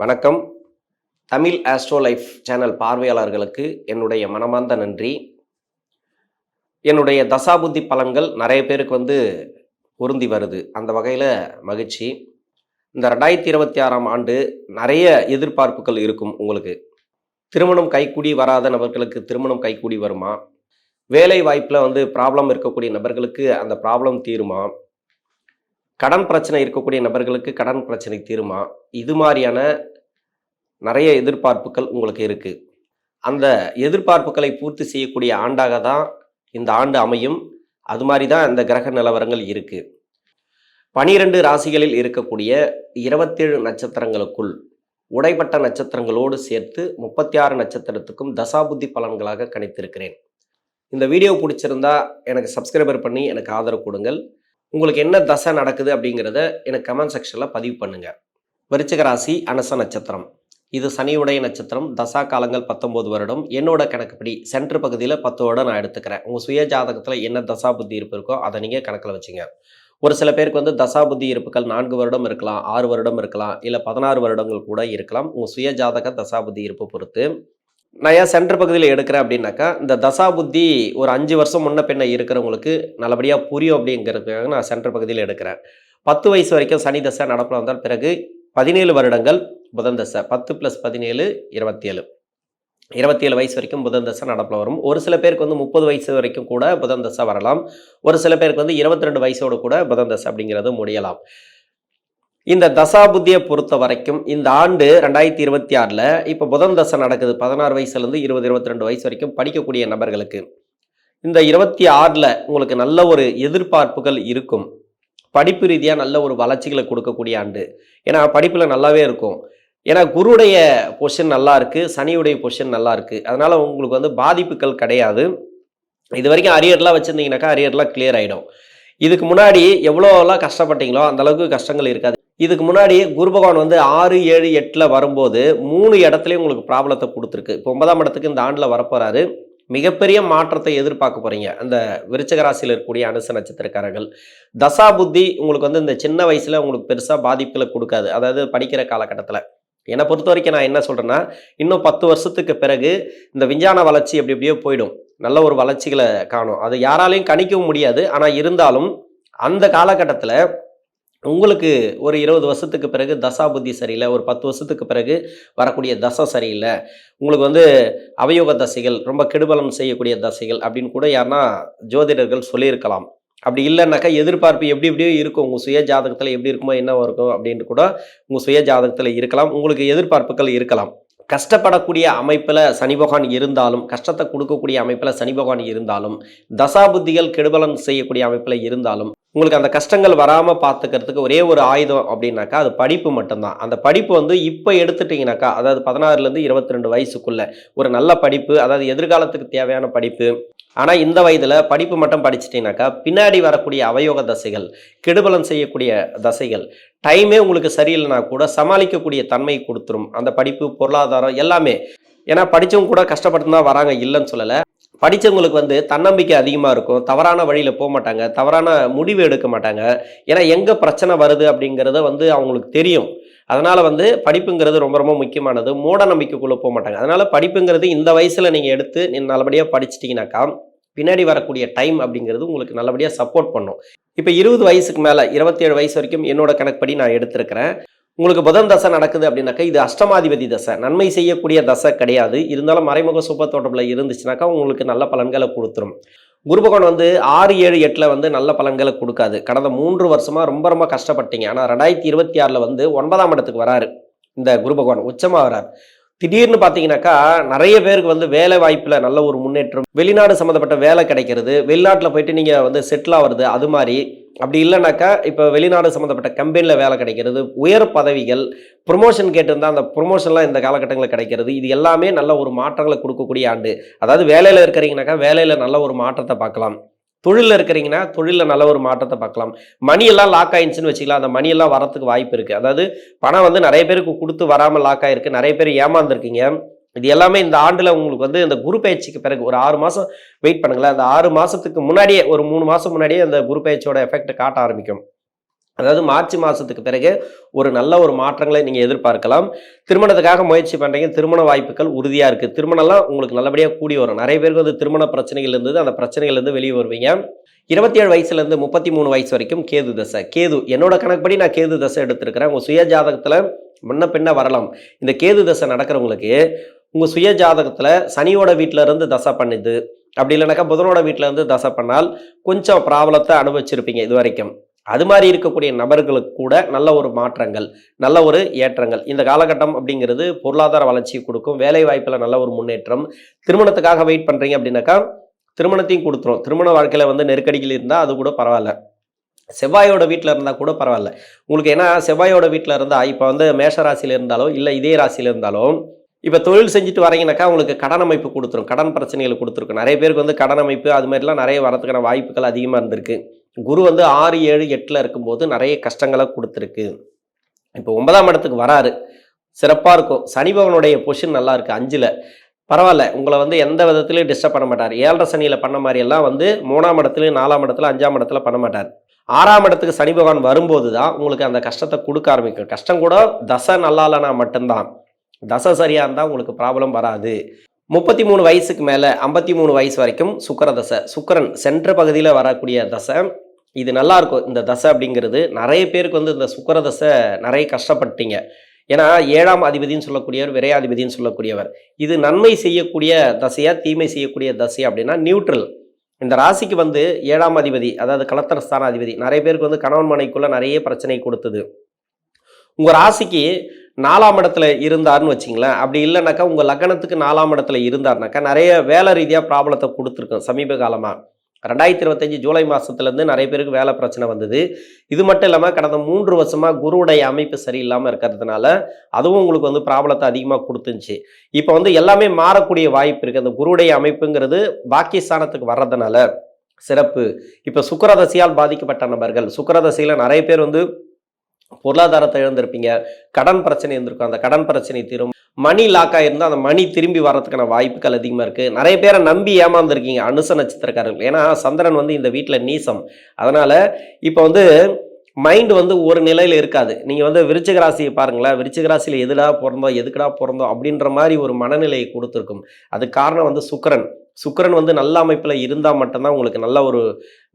வணக்கம். Tamil astro life channel பார்வையாளர்களுக்கு என்னுடைய மனமார்ந்த நன்றி. என்னுடைய தசாபுத்தி பலன்கள் நிறைய பேருக்கு வந்து பொருந்தி வருது. அந்த வகையில் மகிழ்ச்சி. இந்த ரெண்டாயிரத்தி இருபத்தி ஆறாம் ஆண்டு நிறைய எதிர்பார்ப்புகள் இருக்கும் உங்களுக்கு. திருமணம் கைக்கூடி வராத நபர்களுக்கு திருமணம் கைக்கூடி வருமா? வேலை வாய்ப்பில் வந்து ப்ராப்ளம் இருக்கக்கூடிய நபர்களுக்கு அந்த ப்ராப்ளம் தீருமா? கடன் பிரச்சனை இருக்கக்கூடிய நபர்களுக்கு கடன் பிரச்சனை தீருமா? இது மாதிரியான நிறைய எதிர்பார்ப்புகள் உங்களுக்கு இருக்குது அந்த எதிர்பார்ப்புகளை பூர்த்தி செய்யக்கூடிய ஆண்டாக தான் இந்த ஆண்டு அமையும். அது மாதிரி தான் இந்த கிரக நிலவரங்கள் இருக்குது பனிரெண்டு ராசிகளில் இருக்கக்கூடிய இருபத்தேழு நட்சத்திரங்களுக்குள் உடைப்பட்ட நட்சத்திரங்களோடு சேர்த்து முப்பத்தி ஆறு நட்சத்திரத்துக்கும் தசாபுத்தி பலன்களாக கணித்திருக்கிறேன். இந்த வீடியோ பிடிச்சிருந்தா எனக்கு சப்ஸ்கிரைபர் பண்ணி எனக்கு ஆதரவு கொடுங்கள். உங்களுக்கு என்ன தசை நடக்குது அப்படிங்கிறத எனக்கு கமெண்ட் செக்ஷனில் பதிவு பண்ணுங்க. விருச்சிக ராசி அனச நட்சத்திரம். இது சனியுடைய நட்சத்திரம். தசா காலங்கள் பத்தொம்போது வருடம். என்னோட கணக்குப்படி சென்ட்ரு பகுதியில் பத்து வருடம் நான் எடுத்துக்கிறேன். உங்கள் சுய ஜாதகத்தில் என்ன தசா புத்தி இருப்பு இருக்கோ அதை நீங்கள் கணக்கில் வச்சுங்க. ஒரு சில பேருக்கு வந்து தசா புத்தி இருப்புகள் நான்கு வருடம் இருக்கலாம் ஆறு வருடம் இருக்கலாம் இல்லை பதினாறு வருடங்கள் கூட இருக்கலாம். உங்கள் சுய ஜாதக தசா புத்தி இருப்பு பொறுத்து நான் ஏன் சென்டர் பகுதியில் எடுக்கிறேன் அப்படின்னாக்கா இந்த தசா புத்தி ஒரு அஞ்சு வருஷம் முன்ன பின்ன இருக்கிறவங்களுக்கு நல்லபடியாக புரியும் அப்படிங்கிறதுக்காக நான் சென்டர் பகுதியில் எடுக்கிறேன். பத்து வயசு வரைக்கும் சனி தசை நடப்பில் வந்தால் பிறகு பதினேழு வருடங்கள் புதன் தசை பத்து ப்ளஸ் பதினேழு இருபத்தி ஏழு இருபத்தி ஏழு வயசு வரைக்கும் புதன் தசை நடப்பில் வரும். ஒரு சில பேருக்கு வந்து முப்பது வயசு வரைக்கும் கூட புதன் தசை வரலாம். ஒரு சில பேருக்கு வந்து இருபத்தி ரெண்டு வயசோடு கூட புதன் தசை அப்படிங்கிறது முடியலாம். இந்த தசாபுத்தியை பொறுத்த வரைக்கும் இந்த ஆண்டு ரெண்டாயிரத்தி இருபத்தி ஆறில் இப்போ புதன் தசை நடக்குது. பதினாறு வயசுலேருந்து இருபது இருபத்தி ரெண்டு வயசு வரைக்கும் படிக்கக்கூடிய நபர்களுக்கு. இந்த இருபத்தி ஆறில் உங்களுக்கு நல்ல ஒரு எதிர்பார்ப்புகள் இருக்கும். படிப்பு ரீதியாக நல்ல ஒரு வளர்ச்சிகளை கொடுக்கக்கூடிய ஆண்டு. ஏன்னா படிப்பில் நல்லாவே இருக்கும். ஏன்னா குருடைய பொஷன் நல்லா இருக்குது சனியுடைய பொஷன் நல்லா இருக்குது அதனால் உங்களுக்கு வந்து பாதிப்புகள் கிடையாது. இது வரைக்கும் அரியர்லாம் வச்சுருந்தீங்கன்னாக்கா அரியர்லாம் கிளியர் ஆகிடும் இதுக்கு முன்னாடி எவ்வளோலாம் கஷ்டப்பட்டீங்களோ அந்த அளவுக்கு கஷ்டங்கள் இருக்காது. இதுக்கு முன்னாடி குரு பகவான் வந்து ஆறு ஏழு எட்டில் வரும்போது மூணு இடத்துலையும் உங்களுக்கு ப்ராப்ளத்தை கொடுத்துருக்கு. இப்போ ஒன்பதாம் இடத்துக்கு இந்த ஆண்டில் வரப்போகிறாரு மிகப்பெரிய மாற்றத்தை எதிர்பார்க்க போகிறீங்க அந்த விருச்சக ராசியில் இருக்கக்கூடிய அனுச நட்சத்திரக்காரர்கள். தசா புத்தி உங்களுக்கு வந்து இந்த சின்ன வயசில் உங்களுக்கு பெருசாக பாதிப்புகளை கொடுக்காது. அதாவது படிக்கிற காலகட்டத்தில். என்னை பொறுத்த வரைக்கும் நான் என்ன சொல்கிறேன்னா இன்னும் பத்து வருஷத்துக்கு பிறகு இந்த விஞ்ஞான வளர்ச்சி எப்படி எப்படியோ போயிடும். நல்ல ஒரு வளர்ச்சிகளை காணும். அது யாராலையும் கணிக்கவும் முடியாது. ஆனால் இருந்தாலும் அந்த காலகட்டத்தில் உங்களுக்கு ஒரு இருபது வருஷத்துக்கு பிறகு தசா புத்தி சரியில்லை ஒரு பத்து வருஷத்துக்கு பிறகு வரக்கூடிய தசை சரியில்லை. உங்களுக்கு வந்து அவயோக தசைகள் ரொம்ப கெடுபலம் செய்யக்கூடிய தசைகள் அப்படின்னு கூட யாருன்னா ஜோதிடர்கள் சொல்லியிருக்கலாம். அப்படி இல்லைனாக்கா எதிர்பார்ப்பு எப்படி எப்படியோ இருக்கும். உங்கள் சுய ஜாதகத்தில் எப்படி இருக்குமோ என்ன இருக்கும் அப்படின்ட்டு கூட உங்கள் சுய ஜாதகத்தில் இருக்கலாம். உங்களுக்கு எதிர்பார்ப்புகள் இருக்கலாம். கஷ்டப்படக்கூடிய அமைப்பில் சனி பகவான் இருந்தாலும் கஷ்டத்தை கொடுக்கக்கூடிய அமைப்பில் சனி பகவான் இருந்தாலும் தசாபுத்திகள் கெடுபலம் செய்யக்கூடிய அமைப்பில் இருந்தாலும் உங்களுக்கு அந்த கஷ்டங்கள் வராமல் பார்த்துக்கிறதுக்கு ஒரே ஒரு ஆயுதம் அப்படின்னாக்கா அது படிப்பு மட்டும்தான். அந்த படிப்பு வந்து இப்போ எடுத்துட்டிங்கனாக்கா அதாவது பதினாறுலேருந்து இருபத்தி ரெண்டு வயசுக்குள்ளே ஒரு நல்ல படிப்பு அதாவது எதிர்காலத்துக்கு தேவையான படிப்பு. ஆனால் இந்த வயதில் படிப்பு மட்டும் படிச்சிட்டிங்கனாக்கா பின்னாடி வரக்கூடிய அவயோக தசைகள் கெடுபலம் செய்யக்கூடிய தசைகள் டைமே உங்களுக்கு சரியில்லைனா கூட சமாளிக்கக்கூடிய தன்மை கொடுத்துரும். அந்த படிப்பு பொருளாதாரம் எல்லாமே. ஏன்னா படித்தவங்க கூட கஷ்டப்பட்டு தான் வராங்க இல்லைன்னு சொல்லலை. படித்தவங்களுக்கு வந்து தன்னம்பிக்கை அதிகமாக இருக்கும். தவறான வழியில் போக மாட்டாங்க. தவறான முடிவு எடுக்க மாட்டாங்க. ஏன்னா எங்கே பிரச்சனை வருது அப்படிங்கிறத வந்து அவங்களுக்கு தெரியும். அதனால் வந்து படிப்புங்கிறது ரொம்ப ரொம்ப முக்கியமானது. மூட நம்பிக்கைக்குள்ளே போக மாட்டாங்க. அதனால் படிப்புங்கிறது இந்த வயசில் நீங்கள் எடுத்து நீ நல்லபடியாக படிச்சிட்டிங்கனாக்கா பின்னாடி வரக்கூடிய டைம் அப்படிங்கிறது உங்களுக்கு நல்லபடியாக சப்போர்ட் பண்ணும். இப்போ இருபது வயசுக்கு மேலே இருபத்தேழு வயசு வரைக்கும் என்னோட கணக்குப்படி நான் எடுத்திருக்கிறேன். உங்களுக்கு புதன் தசை நடக்குது அப்படின்னாக்கா இது அஷ்டமாதிபதி தசை. நன்மை செய்யக்கூடிய தசை கிடையாது. இருந்தாலும் மறைமுக சூப்பர் தோட்டத்தில் இருந்துச்சுனாக்கா உங்களுக்கு நல்ல பலன்களை கொடுத்துரும். குருபகவான் வந்து ஆறு ஏழு எட்டில் வந்து நல்ல பலன்களை கொடுக்காது. கடந்த மூன்று வருஷமாக ரொம்ப ரொம்ப கஷ்டப்பட்டீங்க. ஆனால் ரெண்டாயிரத்தி இருபத்தி ஆறில் வந்து ஒன்பதாம் இடத்துக்கு வராரு. இந்த குரு பகவான் உச்சமாக வரார். திடீர்னு பார்த்தீங்கன்னாக்கா நிறைய பேருக்கு வந்து வேலை வாய்ப்பில் நல்ல ஒரு முன்னேற்றம் வெளிநாடு சம்மந்தப்பட்ட வேலை கிடைக்கிறது வெளிநாட்டில் போயிட்டு நீங்கள் வந்து செட்டில் ஆகிறது அது மாதிரி. அப்படி இல்லைனாக்கா இப்போ வெளிநாடு சம்மந்தப்பட்ட கம்பெனியில் வேலை கிடைக்கிறது உயர் பதவிகள் ப்ரொமோஷன் கேட்டிருந்தால் அந்த ப்ரொமோஷன்லாம் இந்த காலகட்டங்களில் கிடைக்கிறது. இது எல்லாமே நல்ல ஒரு மாற்றங்களை கொடுக்கக்கூடிய ஆண்டு. அதாவது வேலையில் இருக்கிறீங்கனாக்கா வேலையில் நல்ல ஒரு மாற்றத்தை பார்க்கலாம். தொழிலில் இருக்கிறீங்கன்னா தொழிலில் நல்ல ஒரு மாற்றத்தை பார்க்கலாம். மணியெல்லாம் லாக் ஆயிடுச்சுன்னு வச்சுக்கலாம். அந்த மணியெல்லாம் வரத்துக்கு வாய்ப்பு இருக்குது அதாவது பணம் வந்து நிறைய பேருக்கு கொடுத்து வராமல் லாக் ஆகிருக்கு நிறைய பேர் ஏமாந்துருக்கீங்க. இது எல்லாமே இந்த ஆண்டில் உங்களுக்கு வந்து இந்த குரு பயிற்சிக்கு பிறகு ஒரு ஆறு மாதம் வெயிட் பண்ணுங்களேன். அந்த ஆறு மாதத்துக்கு முன்னாடியே ஒரு மூணு மாதம் முன்னாடியே அந்த குரு பயிற்சியோட எஃபெக்ட் காட்ட ஆரம்பிக்கும். அதாவது மார்ச் மாதத்துக்கு பிறகு ஒரு நல்ல ஒரு மாற்றங்களை நீங்கள் எதிர்பார்க்கலாம். திருமணத்துக்காக முயற்சி பண்ணுறீங்க திருமண வாய்ப்புகள் உறுதியாக இருக்குது திருமணம்லாம் உங்களுக்கு நல்லபடியாக கூடி வரும். நிறைய பேருக்கு வந்து திருமண பிரச்சனைகள் இருந்தது அந்த பிரச்சனைகள்லேருந்து வெளியே வருவீங்க. இருபத்தி ஏழு வயசுலேருந்து முப்பத்தி மூணு வயசு வரைக்கும் கேது தசை. கேது என்னோட கணக்குப்படி நான் கேது தசை எடுத்திருக்கிறேன். உங்கள் சுய ஜாதகத்தில் முன்ன பின்ன வரலாம். இந்த கேது தசை நடக்கிறவங்களுக்கு உங்கள் சுய ஜாதகத்தில் சனியோட வீட்டில் இருந்து தசை பண்ணுது. அப்படி இல்லைனாக்கா புதனோட வீட்டில் இருந்து தசை பண்ணால் கொஞ்சம் ப்ராப்ளத்தை அனுபவிச்சிருப்பீங்க இது வரைக்கும். அது மாதிரி இருக்கக்கூடிய நபர்களுக்கு கூட நல்ல ஒரு மாற்றங்கள் நல்ல ஒரு ஏற்றங்கள். இந்த காலகட்டம் அப்படிங்கிறது பொருளாதார வளர்ச்சியை கொடுக்கும் வேலை வாய்ப்பில் நல்ல ஒரு முன்னேற்றம். திருமணத்துக்காக வெயிட் பண்ணுறீங்க அப்படின்னாக்கா திருமணத்தையும் கொடுத்துரும். திருமண வாழ்க்கையில் வந்து நெருக்கடிகள் இருந்தால் அது கூட பரவாயில்ல. செவ்வாயோட வீட்டில் இருந்தால் கூட பரவாயில்ல. உங்களுக்கு ஏன்னா செவ்வாயோட வீட்டில் இருந்தால் இப்போ வந்து மேஷ ராசியில் இருந்தாலோ இல்லை இதே ராசியில் இருந்தாலும் இப்போ தொழில் செஞ்சுட்டு வரீங்கனாக்கா உங்களுக்கு கடன் அமைப்பு கொடுத்துரும். கடன் பிரச்சனைகள் கொடுத்துருக்கும். நிறைய பேருக்கு வந்து கடன் அமைப்பு அது மாதிரிலாம் நிறைய வரதுக்கான வாய்ப்புகள் அதிகமாக இருந்திருக்கு. குரு வந்து ஆறு ஏழு எட்டில் இருக்கும்போது நிறைய கஷ்டங்களை கொடுத்துருக்கு. இப்போ ஒன்பதாம் இடத்துக்கு வராரு. சிறப்பாக இருக்கும். சனி பவனுடைய பொசிஷன் நல்லா இருக்குது அஞ்சில். பரவாயில்ல. உங்களை வந்து எந்த விதத்துலையும் டிஸ்டர்ப் பண்ண மாட்டார். ஏழரை சனியில் பண்ண மாதிரியெல்லாம் வந்து மூணாம் இடத்துலையும் நாலாம் இடத்துல அஞ்சாம் இடத்துல பண்ண மாட்டார். ஆறாம் இடத்துக்கு சனி பகவான் வரும்போது தான் உங்களுக்கு அந்த கஷ்டத்தை கொடுக்க ஆரம்பிக்கும். கஷ்டம் கூட தசை நல்லா இல்லைனா மட்டும்தான். தசை சரியாக இருந்தால் உங்களுக்கு ப்ராப்ளம் வராது. முப்பத்தி மூணு வயசுக்கு மேலே ஐம்பத்தி மூணு வயசு வரைக்கும் சுக்கர தசை சுக்கரன் சென்ற பகுதியில் வரக்கூடிய தசை இது நல்லா இருக்கும் இந்த தசை அப்படிங்கிறது. நிறைய பேருக்கு வந்து இந்த சுக்கர தசை நிறைய கஷ்டப்பட்டீங்க. ஏன்னா ஏழாம் அதிபதினு சொல்லக்கூடியவர் விரையாதிபதினு சொல்லக்கூடியவர். இது நன்மை செய்யக்கூடிய தசையா தீமை செய்யக்கூடிய தசையா அப்படின்னா நியூட்ரல் இந்த ராசிக்கு வந்து ஏழாம் அதிபதி அதாவது கலத்தரஸ்தான அதிபதி நிறைய பேருக்கு வந்து கணவன் மனைக்குள்ள நிறைய பிரச்சனை கொடுத்தது. உங்க ராசிக்கு நாலாம் இடத்துல இருந்தார்னு வச்சிங்களேன். அப்படி இல்லைனாக்கா உங்கள் லக்னத்துக்கு நாலாம் இடத்துல இருந்தார்னாக்கா நிறைய வேலை ரீதியாக ப்ராப்ளத்தை கொடுத்துருக்கோம் சமீப காலமாக ரெண்டாயிரத்தி இருபத்தஞ்சி ஜூலை மாதத்துலேருந்து நிறைய பேருக்கு வேலை பிரச்சனை வந்தது. இது மட்டும் இல்லாமல் கடந்த மூன்று வருஷமாக குருவுடைய அமைப்பு சரியில்லாமல் இருக்கிறதுனால அதுவும் உங்களுக்கு வந்து ப்ராப்ளத்தை அதிகமாக கொடுத்துருந்துச்சு இப்போ வந்து எல்லாமே மாறக்கூடிய வாய்ப்பு இருக்குது அந்த குருவுடைய அமைப்புங்கிறது பாக்கியஸ்தானத்துக்கு வர்றதுனால சிறப்பு. இப்போ சுக்கரதசியால் பாதிக்கப்பட்ட நபர்கள் சுக்கரதசையில் நிறைய பேர் வந்து பொருளாதாரத்தை இழந்திருப்பீங்க. கடன் பிரச்சனை இருந்திருக்கும். அந்த கடன் பிரச்சனை தீரும். மணி லாக் ஆயிருந்தா அந்த மணி திரும்பி வர்றதுக்கான வாய்ப்புகள் அதிகமாக இருக்குது நிறைய பேரை நம்பி ஏமாந்துருக்கீங்க அனுச நட்சத்திரக்காரர்கள். ஏன்னா சந்திரன் வந்து இந்த வீட்டில் நீசம். அதனால் இப்போ வந்து மைண்டு வந்து ஒரு நிலையில் இருக்காது. நீங்கள் வந்து விருச்சிக ராசியை பாருங்களேன். விருச்சிக ராசியில் எதுடா பிறந்தோம் எதுக்குடா பிறந்தோம் அப்படின்ற மாதிரி ஒரு மனநிலையை கொடுத்துருக்கும். அது காரணம் வந்து சுக்கரன். சுக்கரன் வந்து நல்ல அமைப்பில் இருந்தால் மட்டும்தான் உங்களுக்கு நல்ல ஒரு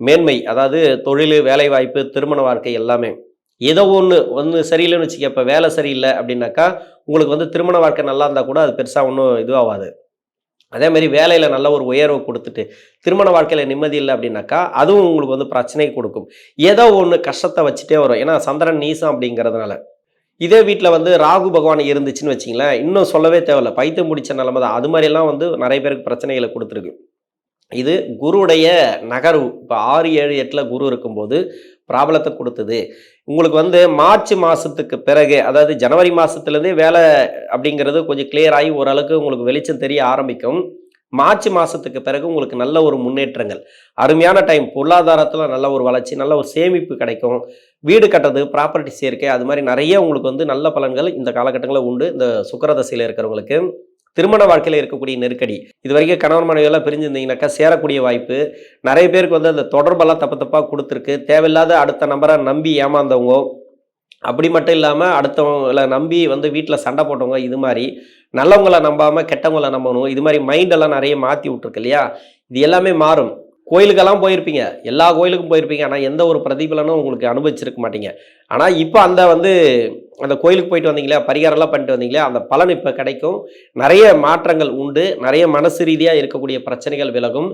மேன்மை. அதாவது தொழில் வேலைவாய்ப்பு திருமண வாழ்க்கை எல்லாமே. ஏதோ ஒன்று ஒன்று சரியில்லைன்னு வச்சுக்க இப்போ வேலை சரியில்லை அப்படின்னாக்கா உங்களுக்கு வந்து திருமண வாழ்க்கை நல்லா இருந்தால் கூட அது பெருசாக ஒன்றும் இதுவாகாது அதே மாதிரி வேலையில் நல்ல ஒரு உயர்வை கொடுத்துட்டு திருமண வாழ்க்கையில் நிம்மதி இல்லை அப்படின்னாக்கா அதுவும் உங்களுக்கு வந்து பிரச்சனை கொடுக்கும். ஏதோ ஒன்று கஷ்டத்தை வச்சுட்டே வரும். ஏன்னா சந்திரன் நீசம் அப்படிங்கிறதுனால. இதே வீட்டில் வந்து ராகு பகவான் இருந்துச்சுன்னு வச்சிங்களேன் இன்னும் சொல்லவே தேவையில்ல. பைத்தியம் முடிச்ச நிலமை தான். அது மாதிரிலாம் வந்து நிறைய பேருக்கு பிரச்சனைகளை கொடுத்துருக்கு. இது குருவுடைய நகர்வு. இப்போ ஆறு ஏழு எட்டில் குரு இருக்கும்போது ப்ராப்ளத்தை கொடுத்தது. உங்களுக்கு வந்து மார்ச் மாதத்துக்கு பிறகு அதாவது ஜனவரி மாதத்துலேருந்தே வேலை அப்படிங்கிறது கொஞ்சம் கிளியர் ஆகி ஓரளவுக்கு உங்களுக்கு வெளிச்சம் தெரிய ஆரம்பிக்கும். மார்ச் மாதத்துக்கு பிறகு உங்களுக்கு நல்ல ஒரு முன்னேற்றங்கள். அருமையான டைம் பொருளாதாரத்தில் நல்ல ஒரு வளர்ச்சி நல்ல ஒரு சேமிப்பு கிடைக்கும். வீடு கட்டுறது ப்ராப்பர்ட்டி சேர்க்கை அது மாதிரி நிறைய உங்களுக்கு வந்து நல்ல பலன்கள் இந்த காலகட்டங்களில் உண்டு. இந்த சுக்கரதசையில் இருக்கிறவங்களுக்கு. திருமண வாழ்க்கையில் இருக்கக்கூடிய நெருக்கடி. இது வரைக்கும் கணவன் மனைவியெல்லாம் பிரிஞ்சிருந்தீங்கனாக்கா சேரக்கூடிய வாய்ப்பு. நிறைய பேருக்கு வந்து அந்த தொடர்பெல்லாம் தப்பு தப்பாக கொடுத்துருக்கு. தேவையில்லாத அடுத்த நம்பரை நம்பி ஏமாந்தவங்க. அப்படி மட்டும் இல்லாமல் அடுத்தவங்களை நம்பி வந்து வீட்டில் சண்டை போட்டவங்க இது மாதிரி. நல்லவங்களை நம்பாமல் கெட்டவங்களை நம்பணும். இது மாதிரி மைண்டெல்லாம் நிறைய மாற்றி விட்ருக்கு இல்லையா? இது எல்லாமே மாறும். கோயிலுக்கெல்லாம் போயிருப்பீங்க. எல்லா கோயிலுக்கும் போயிருப்பீங்க. ஆனால் எந்த ஒரு பிரதிபலனும் உங்களுக்கு அனுபவிச்சிருக்க மாட்டீங்க. ஆனால் இப்போ அந்த வந்து அந்த கோயிலுக்கு போயிட்டு வந்தீங்களா பரிகாரம்லாம் பண்ணிட்டு வந்தீங்களா அந்த பலன் இப்போ கிடைக்கும். நிறைய மாற்றங்கள் உண்டு. நிறைய மனசு ரீதியாக இருக்கக்கூடிய பிரச்சனைகள் விலகும்.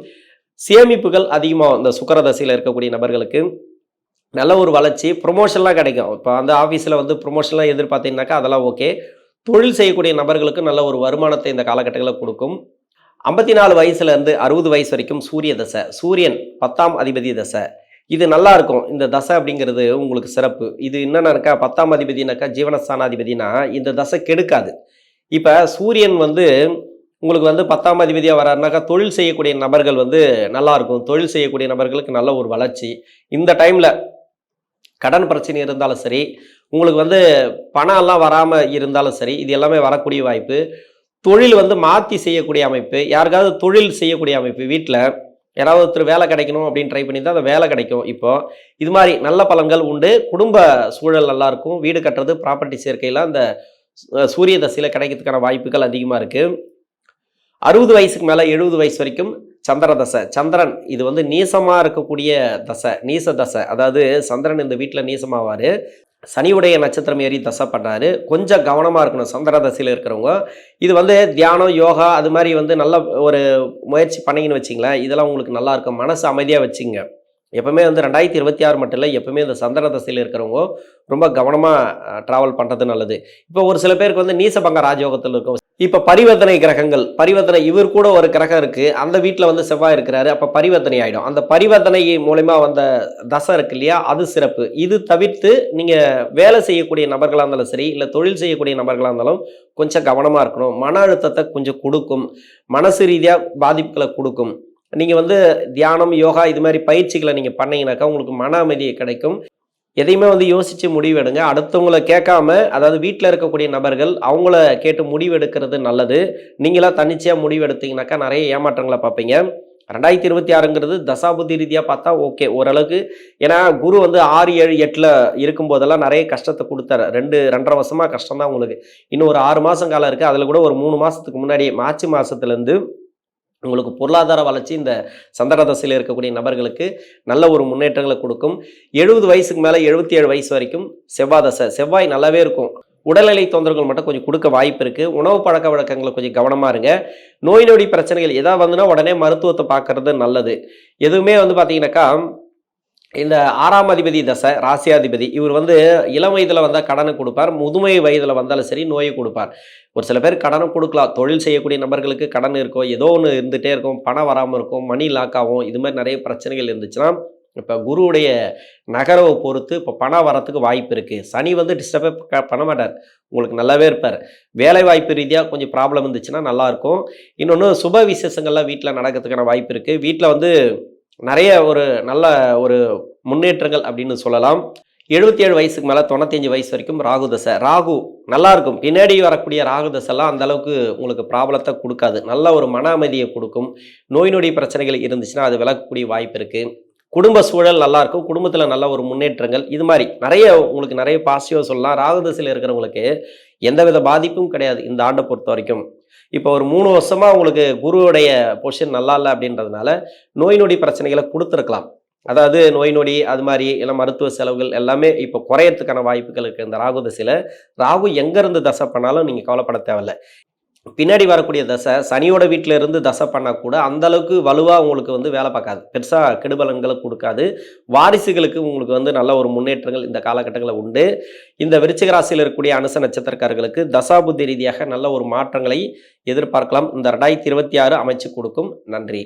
சேமிப்புகள் அதிகமாக இந்த சுக்கரதசையில் இருக்கக்கூடிய நபர்களுக்கு. நல்ல ஒரு வளர்ச்சி. ப்ரொமோஷன்லாம் கிடைக்கும். இப்போ அந்த ஆஃபீஸில் வந்து ப்ரொமோஷன்லாம் எதிர்பார்த்தீங்கன்னாக்கா அதெல்லாம் ஓகே தொழில் செய்யக்கூடிய நபர்களுக்கு நல்ல ஒரு வருமானத்தை இந்த காலகட்டங்களில் கொடுக்கும். ஐம்பத்தி நாலு வயசுலேருந்து அறுபது வயசு வரைக்கும் சூரிய தசை சூரியன் பத்தாம் அதிபதி தசை. இது நல்லா இருக்கும். இந்த தசை அப்படிங்கிறது உங்களுக்கு சிறப்பு. இது என்னன்னாக்கா பத்தாம் அதிபதினாக்கா ஜீவனஸ்தானாதிபதினா இந்த தசை கெடுக்காது. இப்போ சூரியன் வந்து உங்களுக்கு வந்து பத்தாம் அதிபதியாக வராருனாக்கா தொழில் செய்யக்கூடிய நபர்கள் வந்து நல்லாயிருக்கும் தொழில் செய்யக்கூடிய நபர்களுக்கு நல்ல ஒரு வளர்ச்சி. இந்த டைமில் கடன் பிரச்சனை இருந்தாலும் சரி உங்களுக்கு வந்து பணம் எல்லாம் வராமல் இருந்தாலும் சரி இது எல்லாமே வரக்கூடிய வாய்ப்பு. தொழில் வந்து மாற்றி செய்யக்கூடிய அமைப்பு யாருக்காவது தொழில் செய்யக்கூடிய அமைப்பு வீட்டில் யாராவது ஒருத்தர் வேலை கிடைக்கணும் அப்படின்னு ட்ரை பண்ணி தான் அந்த வேலை கிடைக்கும். இப்போ இது மாதிரி நல்ல பலன்கள் உண்டு. குடும்ப சூழல் நல்லாயிருக்கும் வீடு கட்டுறது ப்ராப்பர்ட்டி சேர்க்கையில் அந்த சூரிய தசையில் கிடைக்கிறதுக்கான வாய்ப்புகள் அதிகமாக இருக்குது அறுபது வயசுக்கு மேலே எழுபது வயசு வரைக்கும் சந்திர தசை. சந்திரன் இது வந்து நீசமாக இருக்கக்கூடிய தசை நீச தசை. அதாவது சந்திரன் இந்த வீட்டில் நீசமாவார். சனியுடைய நட்சத்திரம் ஏறி தசை பண்ணுறாரு கொஞ்சம் கவனமாக இருக்கணும். சந்திர தசையில் இருக்கிறவங்க. இது வந்து தியானம் யோகா அது மாதிரி வந்து நல்ல ஒரு முயற்சி பண்ணிங்கன்னு வச்சிங்களேன் இதெல்லாம் உங்களுக்கு நல்லா இருக்கும். மனசு அமைதியாக வச்சுங்க. எப்பவுமே வந்து ரெண்டாயிரத்தி இருபத்தி ஆறு மட்டும் இல்லை எப்பவுமே இந்த சந்திர தசையில் இருக்கிறவங்க ரொம்ப கவனமாக ட்ராவல் பண்ணுறது நல்லது. இப்போ ஒரு சில பேருக்கு வந்து நீசபங்க ராஜயோகத்தில் இருக்கும். இப்போ பரிவர்த்தனை கிரகங்கள் பரிவர்த்தனை இவர் கூட ஒரு கிரகம் இருக்குது அந்த வீட்டில் வந்து செவ்வாய் இருக்கிறாரு அப்போ பரிவர்த்தனை ஆகிடும் அந்த பரிவர்த்தனை மூலயமா வந்த தசை இருக்கு இல்லையா அது சிறப்பு. இது தவிர்த்து நீங்கள் வேலை செய்யக்கூடிய நபர்களாக இருந்தாலும் சரி இல்லை தொழில் செய்யக்கூடிய நபர்களாக இருந்தாலும் கொஞ்சம் கவனமாக இருக்கணும். மன அழுத்தத்தை கொஞ்சம் கொடுக்கும். மனசு ரீதியாக பாதிப்புகளை கொடுக்கும். நீங்கள் வந்து தியானம் யோகா இது மாதிரி பயிற்சிகளை நீங்கள் பண்ணீங்கன்னாக்கா உங்களுக்கு மன அமைதியை கிடைக்கும். எதையுமே வந்து யோசித்து முடிவெடுங்க. அடுத்தவங்கள கேட்காம அதாவது வீட்டில் இருக்கக்கூடிய நபர்கள் அவங்கள கேட்டு முடிவெடுக்கிறது நல்லது. நீங்களாம் தன்னிச்சையாக முடிவெடுத்தீங்கனாக்கா நிறைய ஏமாற்றங்களை பார்ப்பீங்க. ரெண்டாயிரத்தி இருபத்தி ஆறுங்கிறது தசாபுத்தி ரீதியாக பார்த்தா ஓகே ஓரளவுக்கு. ஏன்னா குரு வந்து ஆறு ஏழு எட்டில் இருக்கும்போதெல்லாம் நிறைய கஷ்டத்தை கொடுத்தாரு. ரெண்டு ரெண்டரை வருஷமாக கஷ்டம் தான் உங்களுக்கு. இன்னும் ஒரு ஆறு மாதம் காலம் இருக்குது அதில் கூட ஒரு மூணு மாதத்துக்கு முன்னாடி மார்ச் மாதத்துலேருந்து உங்களுக்கு பொருளாதார வளர்ச்சி இந்த சந்திர தசையில் இருக்கக்கூடிய நபர்களுக்கு நல்ல ஒரு முன்னேற்றங்களை கொடுக்கும். எழுபது வயசுக்கு மேலே எழுபத்தி ஏழு வயசு வரைக்கும் செவ்வாய் தசை செவ்வாய் நல்லாவே இருக்கும். உடல்நிலை தொந்தரவுகள் மட்டும் கொஞ்சம் கொடுக்க வாய்ப்பு இருக்குது உணவு பழக்க வழக்கங்களை கொஞ்சம் கவனமாக இருங்க. நோய் நொடி பிரச்சனைகள் எதாவது வந்துன்னா உடனே மருத்துவத்தை பார்க்கறது நல்லது. எதுவுமே வந்து பார்த்தீங்கன்னாக்கா இந்த ஆறாம் அதிபதி தசை ராசியாதிபதி இவர் வந்து இளம் வயதில் வந்தால் கடனை கொடுப்பார் முதுமை வயதில் வந்தாலும் சரி நோயை கொடுப்பார். ஒரு சில பேர் கடனை கொடுக்கலாம். தொழில் செய்யக்கூடிய நபர்களுக்கு கடன் இருக்கும் ஏதோ ஒன்று இருந்துகிட்டே இருக்கும் பணம் வராமல் இருக்கும் மணி லாக் ஆகும் இது மாதிரி நிறைய பிரச்சனைகள் இருந்துச்சுன்னா இப்போ குருவுடைய நகரவை பொறுத்து இப்போ பணம் வரத்துக்கு வாய்ப்பு இருக்குது சனி வந்து டிஸ்டர்பே பண்ண மாட்டார். உங்களுக்கு நல்லாவே இருப்பார். வேலை வாய்ப்பு ரீதியாக கொஞ்சம் ப்ராப்ளம் இருந்துச்சுன்னா நல்லாயிருக்கும் இன்னொன்று சுப விசேஷங்கள்லாம் வீட்டில் நடக்கிறதுக்கான வாய்ப்பு இருக்குது வீட்டில் வந்து நிறைய ஒரு நல்ல ஒரு முன்னேற்றங்கள் அப்படின்னு சொல்லலாம். எழுபத்தி ஏழு வயசுக்கு மேலே தொண்ணூத்தஞ்சு வயசு வரைக்கும் ராகு தசை. ராகு நல்லா இருக்கும். பின்னாடி வரக்கூடிய ராகு தசைலாம் அந்த அளவுக்கு உங்களுக்கு ப்ராப்ளத்தை கொடுக்காது. நல்ல ஒரு மன அமைதியை கொடுக்கும். நோய் நொடி பிரச்சனைகள் இருந்துச்சுன்னா அது விளக்கக்கூடிய வாய்ப்பு இருக்குது குடும்ப சூழல் நல்லா இருக்கும். குடும்பத்தில் நல்ல ஒரு முன்னேற்றங்கள். இது மாதிரி நிறைய உங்களுக்கு நிறைய பாசிட்டிவாக சொல்லலாம். ராகு தசையில் இருக்கிறவங்களுக்கு எந்தவித பாதிப்பும் கிடையாது இந்த ஆண்டை பொறுத்த வரைக்கும். இப்போ ஒரு மூணு வருஷமா உங்களுக்கு குருவுடைய பொசிஷன் நல்லா இல்லை அப்படின்றதுனால நோய் நொடி பிரச்சனைகளை கொடுத்துருக்கலாம். அதாவது நோய் நொடி அது மாதிரி இல்லை மருத்துவ செலவுகள் எல்லாமே இப்போ குறையறதுக்கான வாய்ப்புகள் இருக்குது இந்த ராகு தசையில் ராகு எங்கேருந்து தசை பண்ணாலும் நீங்கள் கவலைப்பட தேவையில்ல. பின்னாடி வரக்கூடிய தசை சனியோட வீட்டில் இருந்து தசை பண்ணால் கூட அந்தளவுக்கு வலுவாக உங்களுக்கு வந்து வேலை பார்க்காது. பெருசாக கெடுபலன்களை கொடுக்காது. வாரிசுகளுக்கு உங்களுக்கு வந்து நல்ல ஒரு முன்னேற்றங்கள் இந்த காலகட்டங்களில் உண்டு. இந்த விருச்சிக ராசியில் இருக்கக்கூடிய அனுச நட்சத்திரக்காரர்களுக்கு தசாபுத்தி ரீதியாக நல்ல ஒரு மாற்றங்களை எதிர்பார்க்கலாம். இந்த ரெண்டாயிரத்தி இருபத்தி ஆறு அமைச்சு கொடுக்கும். நன்றி.